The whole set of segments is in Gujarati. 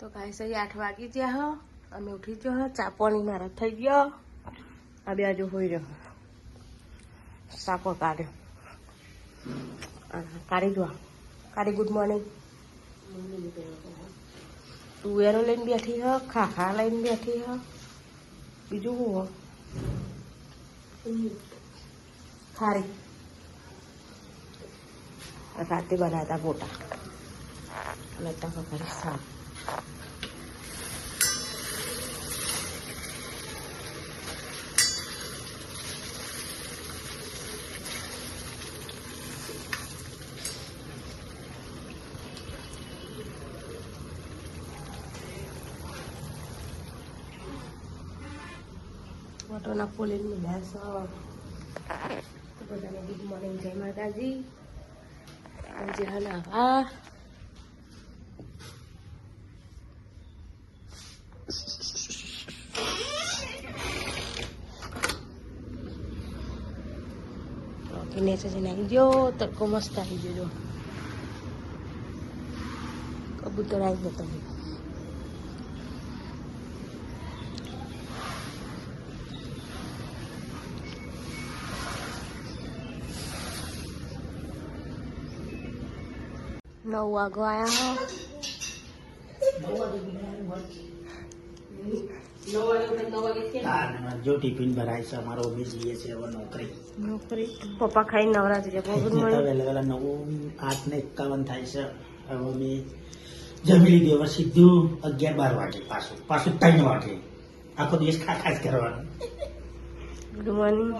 તો કાંઈ સહી આઠ વાગી ગયા હો. અમે ઉઠી ગયો ચા પાણી મારા થઈ ગયો. આ બે આજુ હોઈ રહ્યો. સાપો કાઢ્યો. કાઢી દો. કાઢી ગુડ મોર્નિંગ. તુવેરો લઈને બેઠી હ, ખાખા લઈને બેઠી હ. બીજું શું હો? ખારી. રાતે બનાવતા ગોટા અને તકો કરી સાફ ઓટોના પોલીસની ભેંસ તો બધાને ગુડ મોર્નિંગ જય માતાજી આજે હા હા નેચે જઈને આવી ગયો તડકો મસ્ત આવી ગયો જો. કબૂતર આવી ગયો તમે નવ વાગો આયા તાન જો ટિફિન ભરાય છે અમારો અમે જઈએ છે હવે નોકરી. નોકરી? પપ્પા ખાઈ નવરા થઈ ગયા. વહેલા વહેલા નવું આઠ ને એકાવન થાય છે. હવે અમે જમી લીધી. હવે સીધું અગિયાર બાર વાગે પાછું. પાછું ત્રણ વાગે. આખો દિવસ ખા ખા જ કરવાનો. ગુડ મોર્નિંગ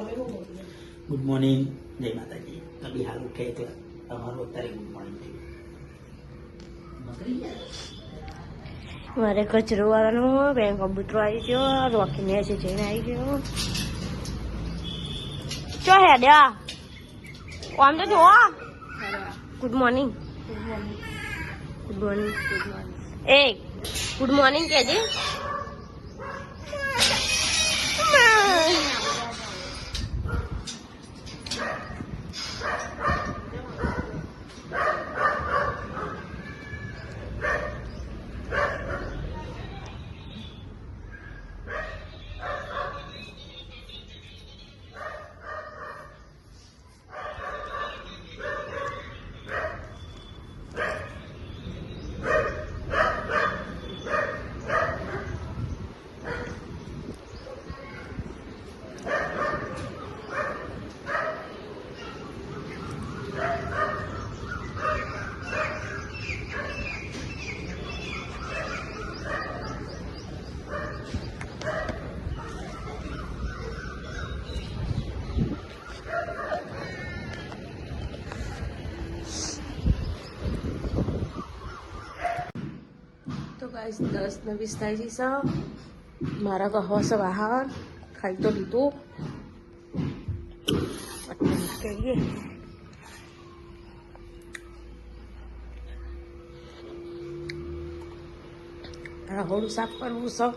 ગુડ મોર્નિંગ જય માતાજી. કભી હાલ ઉઠે એટલે તમારું અત્યારે ગુડ મોર્નિંગ નોકરી મારે કચરો વાળાનો બેંક કબૂતરો આવી ગયો રોકીને છે જઈને આવી ગયો. ચો હેડ્યા આમ તો જો ગુડ મોર્નિંગ ગુડ મોર્નિંગ એ ગુડ મોર્નિંગ કેજે તો ગાઈસ દસ ને સર મારા કહો છે વાહન ખાઈ તો લીધું. કહીએ રહોડું સાફ કરવું સૌ.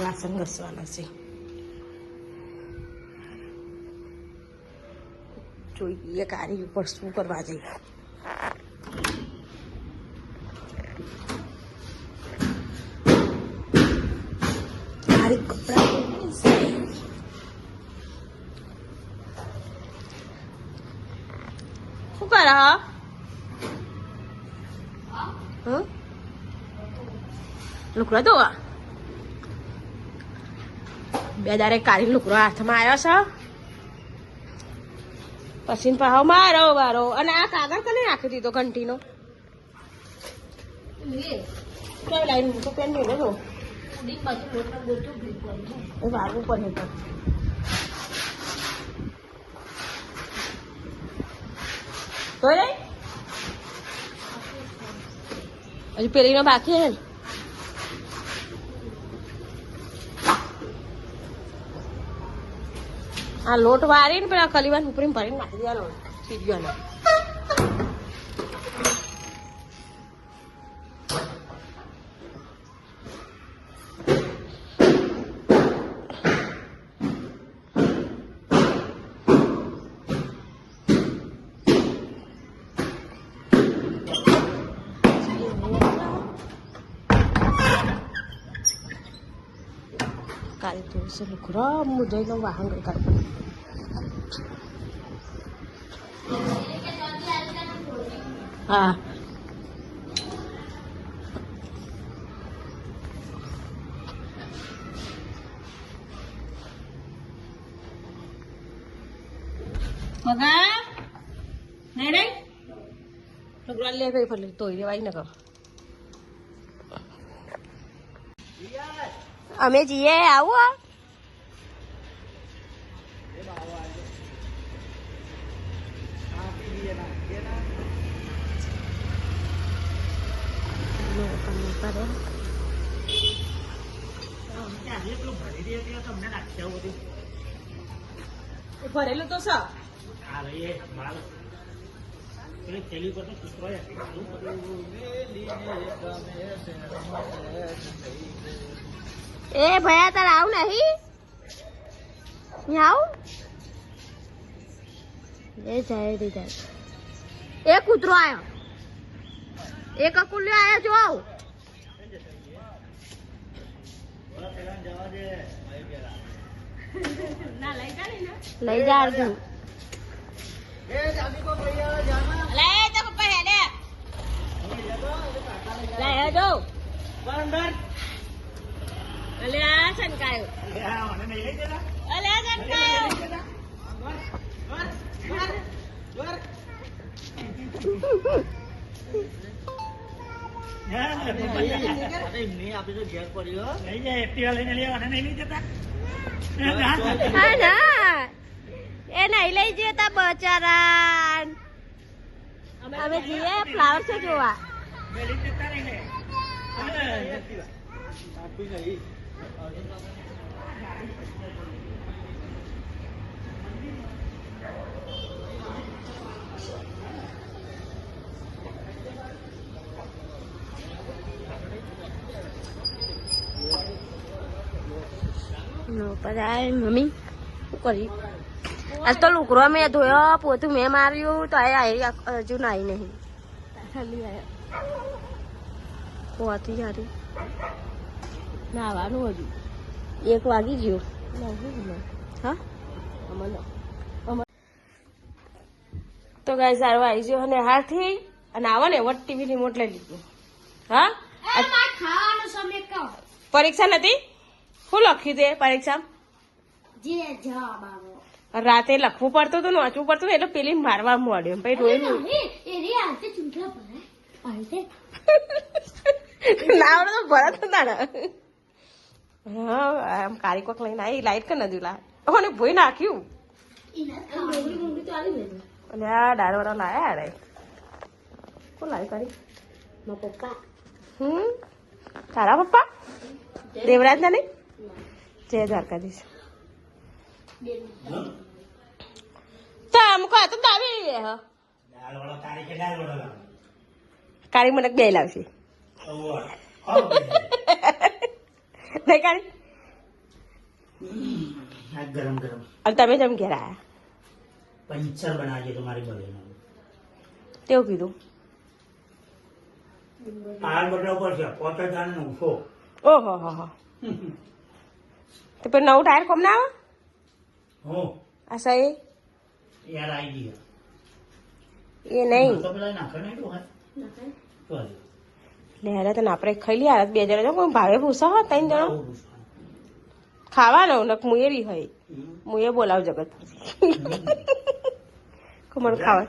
વાસણ ઘસવાના છે. જોઈએ કારી ઉપર શું કરવા જઈએ તારી કપડા શું કરે લુકડો ધોવા? બે દારે કાઢી લુકડો હાથમાં આવ્યો છે? પછી પાહો મારો મારો અને આ કાગળ કને નાખી દીધો ઘંટીનો? લાઈન મૂકો પેન લઈને જો એ વાગવું પડે તો. રે હજી પેલીનો બાકી હે? આ લોટ વારીને પેલા કલીવાન ઉપરી ભરીને નાખી દેવાનો સીધ્યોનો કાલે તો છે લુકરા હું જઈને વાહન ગઈ કાઢું હા મગા નહીં નહીં લુકરા લે ગઈ ફરી તોય દેવાય ન કહો અમે જઈએ આવો એટલું ભરી જઈએ આવો. ભરેલું તો સર પેલી પર તો સુતરાય એ ભયા તાર આવું નહીં? આવું? એ જાય રે જાય. એ કૂતરો આવ્યો એક અકુલ્યો આવ્યો જો આવું. લઈ જા અર્જુન. લઈ તો પપ્પા હે લે લે જો અલે આ છનકાયો એ નહીં લઈ જતા બચારા અમે જઈએ ફ્લાવર છે જોવા પછી મમ્મી શું કરી આજ તો લુકરો મેં ધોયો પોતું મેં માર્યું તો આ હજુ નાઈ નહીં ખાલી આયા પોતી હારી નાવાનું હજુ. એક વાગી ગયું. હા? તો ગાય સારું આવી ગયો અને હાથી અને આવો ને વટ ટીવી ની મોટલે લીધું. હા? પરીક્ષા નથી? શું લખ્યું તે પરીક્ષા રાતે લખવું પડતું હતું વાંચવું પડતું એટલે પેલી મારવા મળ્યું. પછી ના આવડે તો ભરત હતા હા આમ કાળી કોક લઈને આવી લાઈટ કે નદી લા અને ભોઈ નાખ્યું. અને આ ડાળવાળા લાયા રે કોણ લાવી કરી મા પપ્પા હમ? તારા પપ્પા? દેવરાજ ના નહીં? જય દ્વારકાધીશ. તો અમુક કહો તો દાવી હ કાળી મને બે લાવશે. ગરમ ગરમ. અને તમે જેમ ઘેર આયા? પંચર તમારી તેવું કીધું? પાર બટલા ઉપર છે પોતે જાણ નવસો ઓહો હો હો. તો પેલું નવું ટાયર કોમ ના આવે? હો? આ સહી યાર આવી ગયા. એ નહીં. તો પેલા નાખે નહીં તો હા તો હાલ. લે અરે તને આપણે ખાઈ લઈએ બે જણા જો કોઈ ભાવે ભૂસા હો ત્રણ જણો. ખાવાનો નક મુએ હોય મુયે મુએ બોલાવ જગત કમર ખાવા?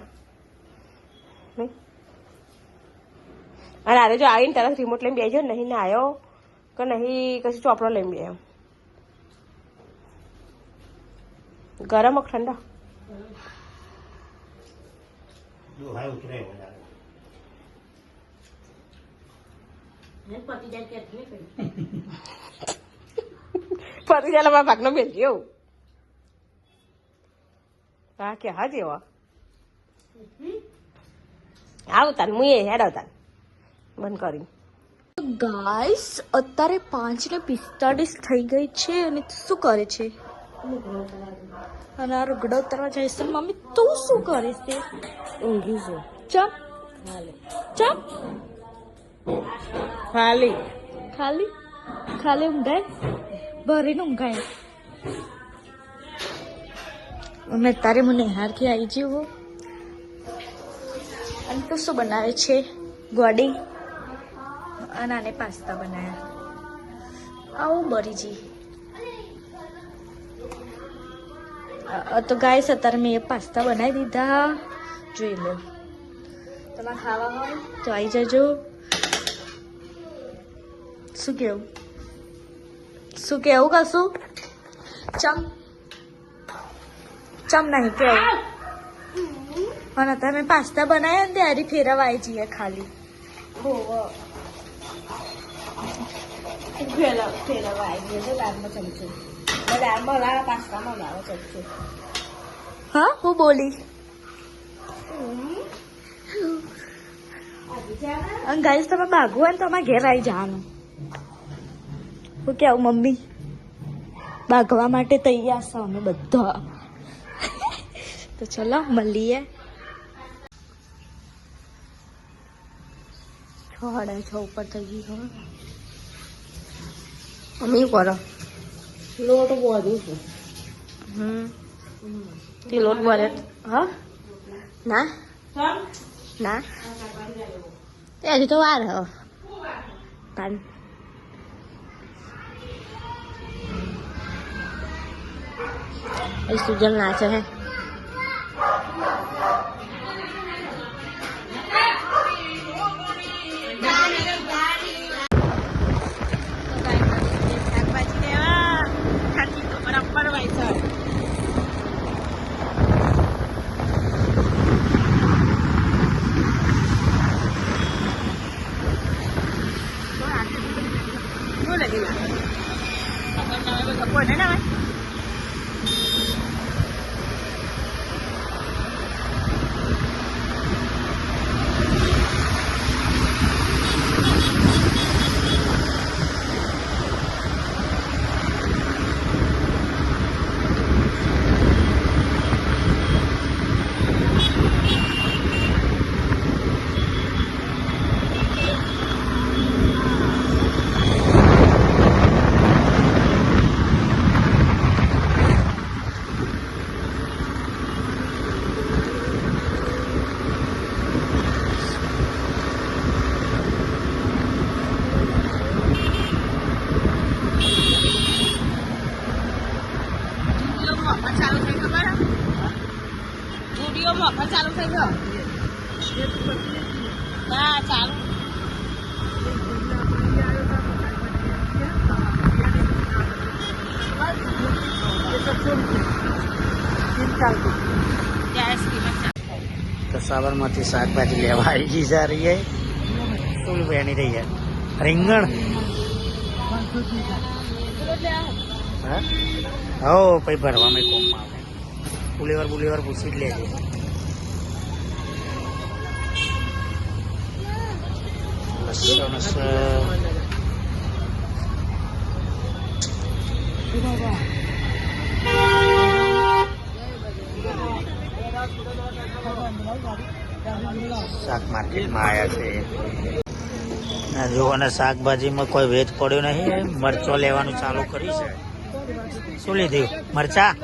અને આજે જો આવીને તરત રિમોટ લઈને બેજો નહીં ને આવ્યો કે નહીં કશું ચોપડો લઈને બે ગરમ ઠંડા પતિ જાય મારા ભાગનો બેસ્યો હા કે હા જેવા. આવ હું એ હેડ તાન બંધ કરી. ગાઈસ અત્યારે પાંચ ને પિસ્તાળીસ થઈ ગઈ છે અને તું શું કરે છે? અને આ રગડો ઉતરવા જાય છે. મમ્મી તું શું કરે છે? ઊંઘી છે. ચમ. ચમ. ખાલી ખાલી ખાલી ઊંઘાય ભરીને ઊંઘાય અમે તારે મને હારથી આવી જવું અને તું શું બનાવે છે ગોડી અને આને પાસ્તા બનાવ્યા આવું બરીજી તો ગાઈસ અત્યારે મેં પાસ્તા બનાવી દીધા જોઈ લો તમારે ખાવા હોય તો આવી જજો શું કેવું? શું કેવું કશું? ચમ. ચમ નહીં કેવું. અને તમે પાસ્તા બનાવ્યા ને ત્યારે ફેરવા આવી જઈએ ખાલી. ફેરવા આવી જઈએ તો દાળમાં ચમચો દાળમાં લાવો પાસ્તામાં લાવો ચમચો હા હું બોલી ગાઈસ તમે ભાગવું હોય ને તમારે ઘેર આવી જવાનું. હું કેવું મમ્મી ભાગવા માટે તૈયાર છો અમે બધા તો ચલો મળીએ છ સાડા છ ઉપર થઈ ગઈ હવે મમ્મી શું કરો લોટ બોધું છું હમ તે લોટ બરે હા ના ના તે હજી તો વાર હ તાન એ સુજલ નાચે હે શાકભાજી લેવા ઠંડી તો બરાબર હોય છે કોને ના ચાલુ થઈ ખબર વીડિયો મોફર ચાલુ થઈ ગયો ના ચાલુ તો સાબરમતી શાકભાજી લેવા આવી ગઈ છે રહીએ શું વેણી રહી છે રીંગણ હા હો પછી ભરવામાં કોમમાં આવે બુલેવર બુલેવર પૂછી જ લેજે લસણ છે શાક માર્કેટમાં શાકભાજીમાં કોઈ વેચ પડ્યો નહીં મરચો લેવાનું ચાલુ કરી છે. શું લીધું? મરચા?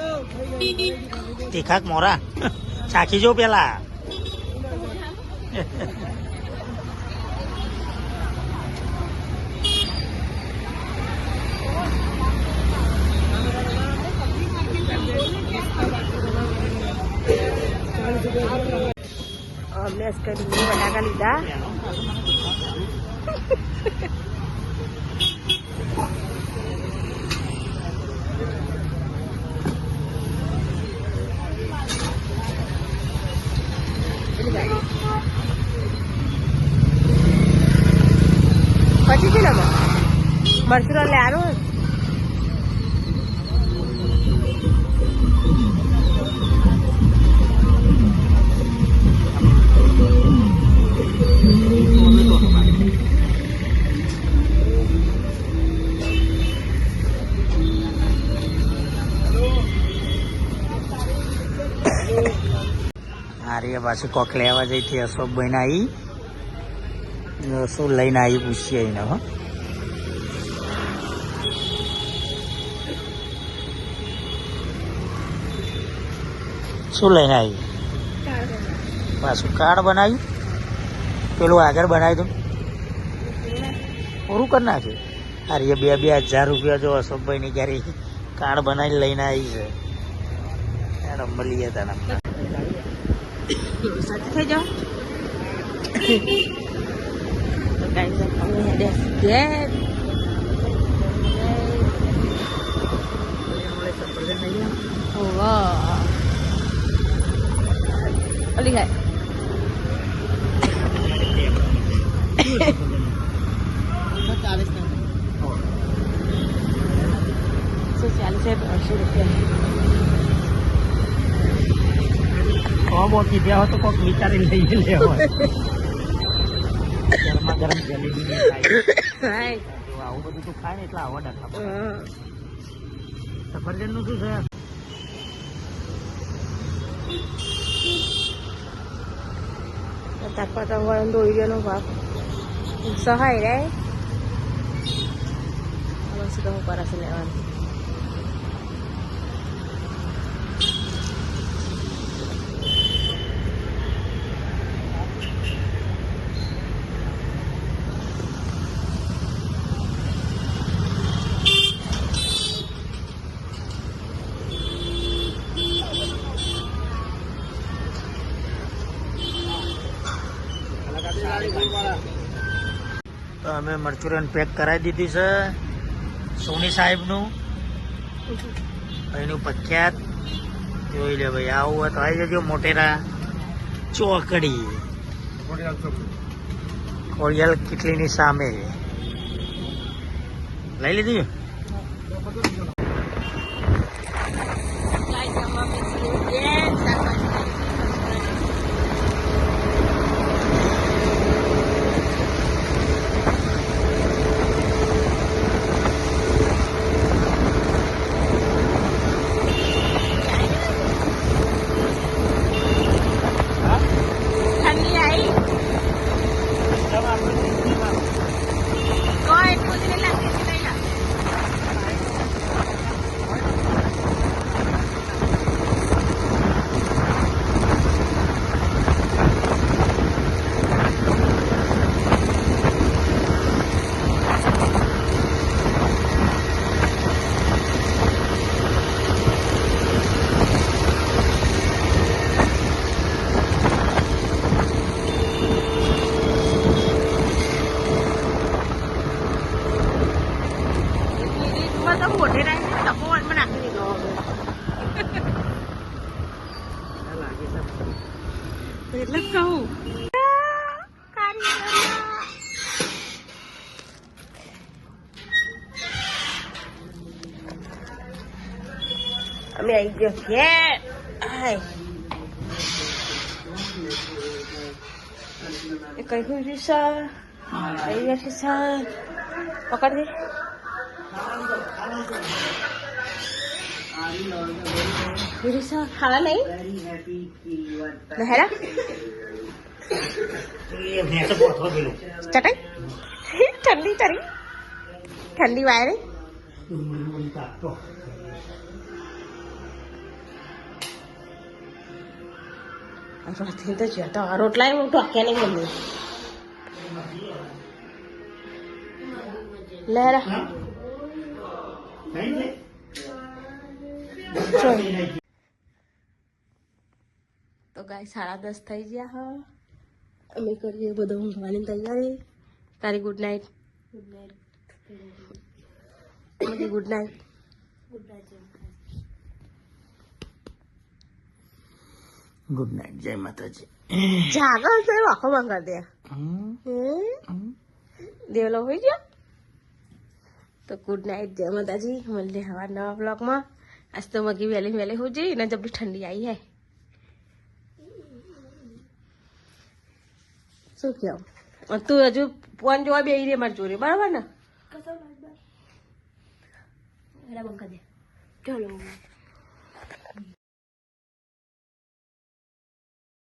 તીખાક મોરા? ચાખી જો પેલા. અમને અસ્કર બટાકા લીધા પછી છે ને મરચું લે આરું પાછું કોક લેવા જઈ હતી અશોકભાઈને આવી શું લઈને આવી પૂછીએ એને, હો. શું લઈને આવી પાછું કાર્ડ બનાવ્યું? પેલું આગળ બનાવી દઉં પૂરું કરી નાખ્યું? અરે બે બે હજાર રૂપિયા જો અશોકભાઈની ક્યારે કાર્ડ બનાવીને લઈને આવી છે. રમલીએ તને. તને સાથે થઈ જાઓ તો ગાઈસ અમે હેડે ઘેર કોબો કીધા હોય તો કોઈક વિચારી લઈ લેવો ગરમા ગરમ જલેબી ને ખાય હાય જો આવું બધું તું ખાય ને એટલે આવો ડખા પડે. હા. સફરજનનું શું છે તાર પતંગ વાળો દોરીનો ભાગ સહાય રે હવે શું કહું કરાશે લેવાનું તો અમે મરચુરિયન પેક કરાવી દીધી છે. સોની સાહેબનું. એનું પ્રખ્યાત. જોઈ લે ભાઈ, આવું હોય તો આવી જજો મોટેરા ચોકડી. કોળિયાલ કિટલીની સામે. લઈ લીધી? มันจะหมุนได้ได้แต่พรามันหนักอีกรอบเปิดแล้วเข้าการเดินอเมริกาแค่ไอ้ไอ้ใครคุยที่ซ่าไอ้ยาที่ซ่าปกติ ખાવા નહીં નહેરા ચટાઈ ઠંડી. તરી ઠંડી વાય રે રોટલી તો જ્યાં રોટલા હું? ઢોક્યા નહીં મમ્મી લહેરા. તો ગાય સાડા દસ થઈ ગયા હા. અમે કરીએ બધું ઊંઘવાની તૈયારી. તારી good night good night good night good night Jai Mataji. જાગો છે આખો બંધ દે. હમ. હમ? દેવલો હોઈ ગયો? તો ગુડ નાઇટ જય માતાજી. મળીએ હવા નવા બ્લોગમાં આજ તો મગી વહેલી વહેલી હું જઈ ને જબ ઠંડી આવી હે. શું કહો તું હજુ ફોન જોવા બે રે મારી જોડે બરાબર ને? ચલો.